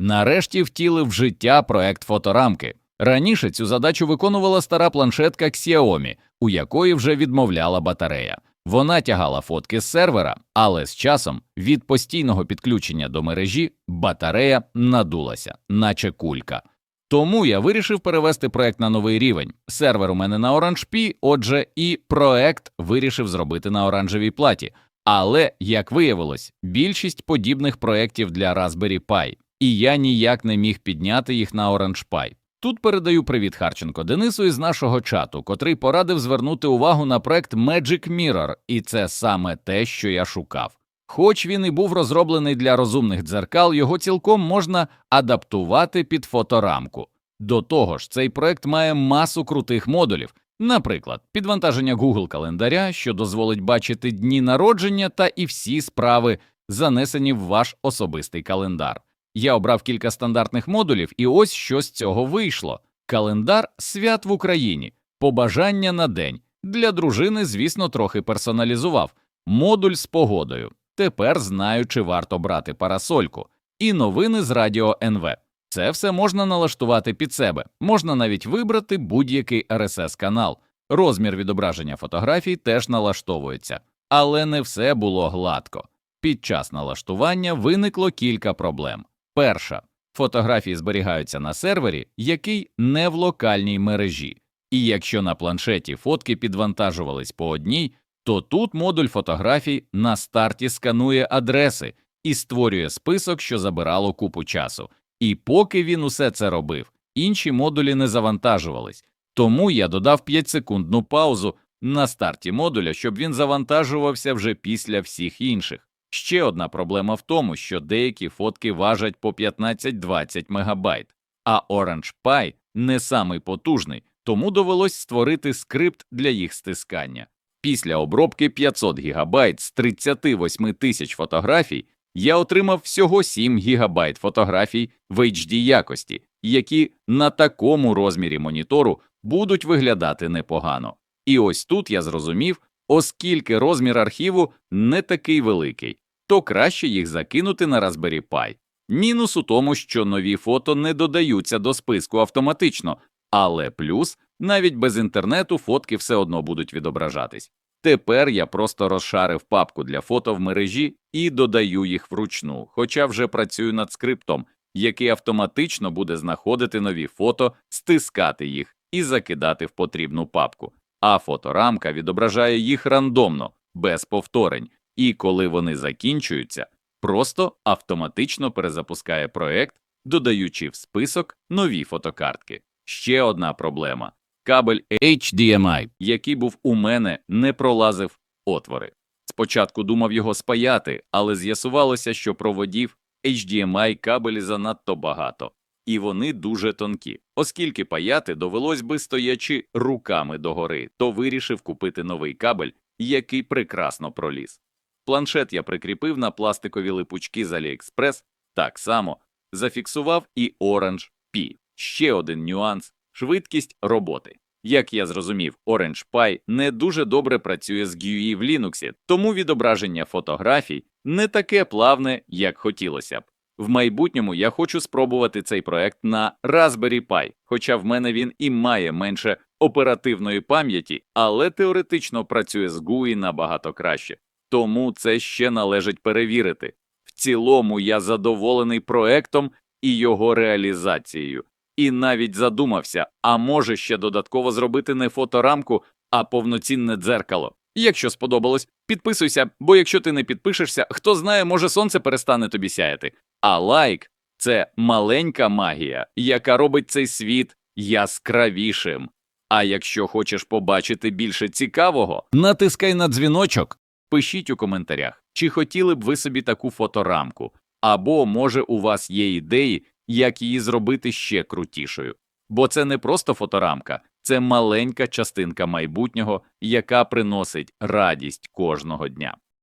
Нарешті втілив в життя проект фоторамки. Раніше цю задачу виконувала стара планшетка Xiaomi, у якої вже відмовляла батарея. Вона тягала фотки з сервера, але з часом від постійного підключення до мережі батарея надулася, наче кулька. Тому я вирішив перевести проект на новий рівень. Сервер у мене на OrangeP, отже, і проект вирішив зробити на оранжевій платі. Але, як виявилось, більшість подібних проєктів для Raspberry Pi, і я ніяк не міг підняти їх на Pi. Тут передаю привіт Харченко Денису із нашого чату, котрий порадив звернути увагу на проект Magic Mirror, і це саме те, що я шукав. Хоч він і був розроблений для розумних дзеркал, його цілком можна адаптувати під фоторамку. До того ж, цей проект має масу крутих модулів, наприклад, підвантаження Google календаря, що дозволить бачити дні народження та і всі справи, занесені в ваш особистий календар. Я обрав кілька стандартних модулів, і ось що з цього вийшло: календар свят в Україні, побажання на день. Для дружини, звісно, трохи персоналізував модуль з погодою. Тепер знаю, чи варто брати парасольку, і новини з радіо НВ. Це все можна налаштувати під себе. Можна навіть вибрати будь-який RSS канал. Розмір відображення фотографій теж налаштовується, але не все було гладко. Під час налаштування виникло кілька проблем. Перша фотографії зберігаються на сервері, який не в локальній мережі, і якщо на планшеті фотки підвантажувались по одній, то тут модуль фотографій на старті сканує адреси і створює список, що забирало купу часу. І поки він усе це робив, інші модулі не завантажувались. Тому я додав 5-секундну паузу на старті модуля, щоб він завантажувався вже після всіх інших. Ще одна проблема в тому, що деякі фотки важать по 15-20 мегабайт, а Orange Pi не самий потужний, тому довелось створити скрипт для їх стискання. Після обробки 500 гігабайт з 38 тисяч фотографій я отримав всього 7 гігабайт фотографій в HD якості, які на такому розмірі монітору будуть виглядати непогано. І ось тут я зрозумів, оскільки розмір архіву не такий великий, то краще їх закинути на Raspberry Pi. Мінус у тому, що нові фото не додаються до списку автоматично, але плюс навіть без інтернету фотки все одно будуть відображатись. Тепер я просто розшарив папку для фото в мережі і додаю їх вручну, хоча вже працюю над скриптом, який автоматично буде знаходити нові фото, стискати їх і закидати в потрібну папку. А фоторамка відображає їх рандомно, без повторень, і коли вони закінчуються, просто автоматично перезапускає проект, додаючи в список нові фотокартки. Ще одна проблема кабель HDMI, який був у мене, не пролазив отвори. Спочатку думав його спаяти, але з'ясувалося, що проводів HDMI кабелі занадто багато, і вони дуже тонкі. Оскільки паяти довелось би стоячи руками догори, то вирішив купити новий кабель, який прекрасно проліз. Планшет я прикріпив на пластикові липучки з AliExpress, так само зафіксував і Orange Pi. Ще один нюанс швидкість роботи. Як я зрозумів, Orange Pi не дуже добре працює з GUI в Linux, тому відображення фотографій не таке плавне, як хотілося б. В майбутньому я хочу спробувати цей проект на Raspberry Pi, хоча в мене він і має менше оперативної пам'яті, але теоретично працює з GUI набагато краще. Тому це ще належить перевірити. В цілому я задоволений проектом і його реалізацією. І навіть задумався, а може ще додатково зробити не фоторамку, а повноцінне дзеркало. Якщо сподобалось, підписуйся, бо якщо ти не підпишешся, хто знає, може сонце перестане тобі сяяти. А лайк це маленька магія, яка робить цей світ яскравішим. А якщо хочеш побачити більше цікавого, натискай на дзвіночок, пишіть у коментарях, чи хотіли б ви собі таку фоторамку, або може у вас є ідеї, як її зробити ще крутішою. Бо це не просто фоторамка, це маленька частинка майбутнього, яка приносить радість кожного дня.